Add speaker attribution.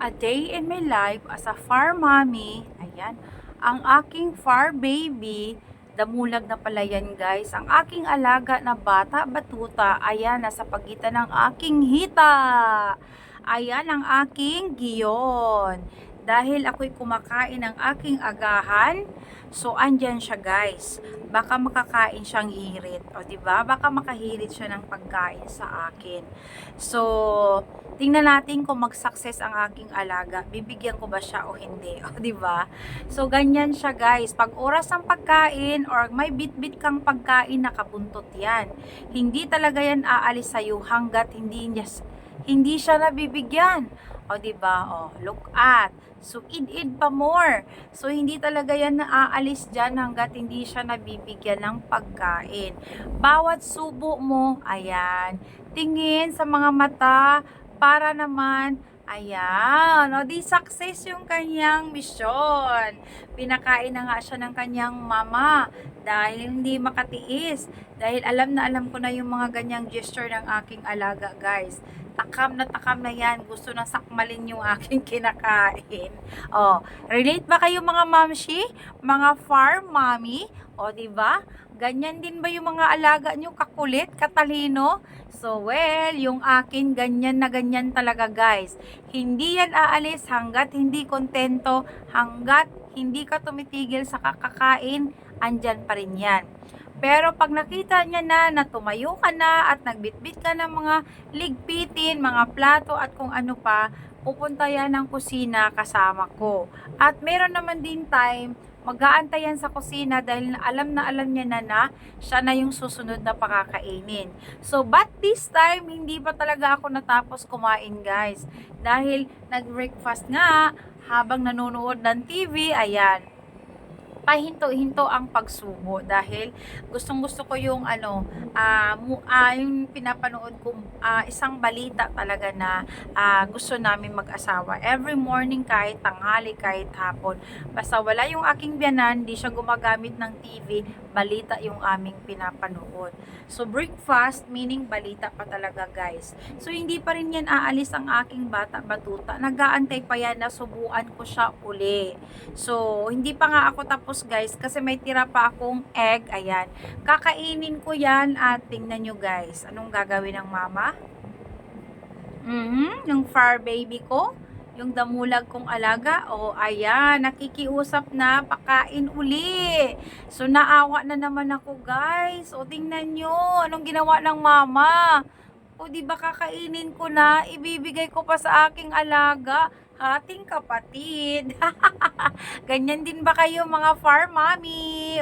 Speaker 1: A day in my life as a far mommy. Ayan. Ang aking far baby, damulag na pala yan guys. Ang aking alaga na bata batuta, ayan, nasa pagitan ng aking hita. Ayan ang aking giyon. Dahil ako'y kumakain ng aking agahan, so andyan siya guys. Baka makakain siyang hirit. O di ba? Baka makahirit siya ng pagkain sa akin. So, tingnan natin kung mag-success ang aking alaga. Bibigyan ko ba siya o hindi? O di ba? So, ganyan siya guys. Pag oras ng pagkain or may bit-bit kang pagkain, nakabuntot yan. Hindi talaga yan aalis sa'yo hanggat hindi niya hindi siya nabibigyan. O, di ba? O, look at. So, id-id pa more. So, hindi talaga yan naaalis dyan hanggat hindi siya nabibigyan ng pagkain. Bawat subo mo, ayan, tingin sa mga mata para naman Ayan, o di success yung kanyang mission. Pinakain na nga siya ng kanyang mama dahil hindi makatiis. Dahil alam na alam ko na yung mga ganyang gesture ng aking alaga, guys. Takam na takam na yan. Gusto na sakmalin yung aking kinakain. O, relate ba kayo mga mamshi? Mga farm mommy? O, di ba? Ganyan din ba yung mga alaga nyo? Kakulit? Katalino? So, well, yung akin, ganyan na ganyan talaga, guys. Hindi yan aalis hanggat hindi kontento, hanggat hindi ka tumitigil sa kakakain, andyan pa rin yan. Pero pag nakita niya na na ka na at nagbitbit ka ng mga ligpitin, mga plato at kung ano pa, pupunta yan ng kusina kasama ko. At meron naman din time, mag-aantay yan sa kusina dahil alam na alam niya na na siya na yung susunod na pakakainin. So, but this time, hindi pa talaga ako natapos kumain guys. Dahil nag-breakfast nga, habang nanonood ng TV, ayan, pahinto-hinto ang pagsubo dahil gustong gusto ko yung ano mu- ah, yung pinapanood ko ah, isang balita talaga na ah, gusto namin mag-asawa. Every morning kahit tanghali kahit hapon. Basta wala yung aking biyanan di siya gumagamit ng TV balita yung aming pinapanood. So breakfast meaning balita pa talaga guys. So hindi pa rin yan aalis ang aking bata batuta. Nagaantay pa yan na subuan ko siya uli. So hindi pa nga ako tapos guys kasi may tira pa akong egg. Ayan. Kakainin ko yan at tingnan nyo guys. Anong gagawin ng mama? Mhm yung far baby ko? Yung damulag kong alaga, o ayan, nakikiusap na, pakain uli. So, naawa na naman ako, guys. O, tingnan nyo, anong ginawa ng mama. O, di ba kakainin ko na, ibibigay ko pa sa aking alaga, ating kapatid. Ganyan din ba kayo, mga farm mommy?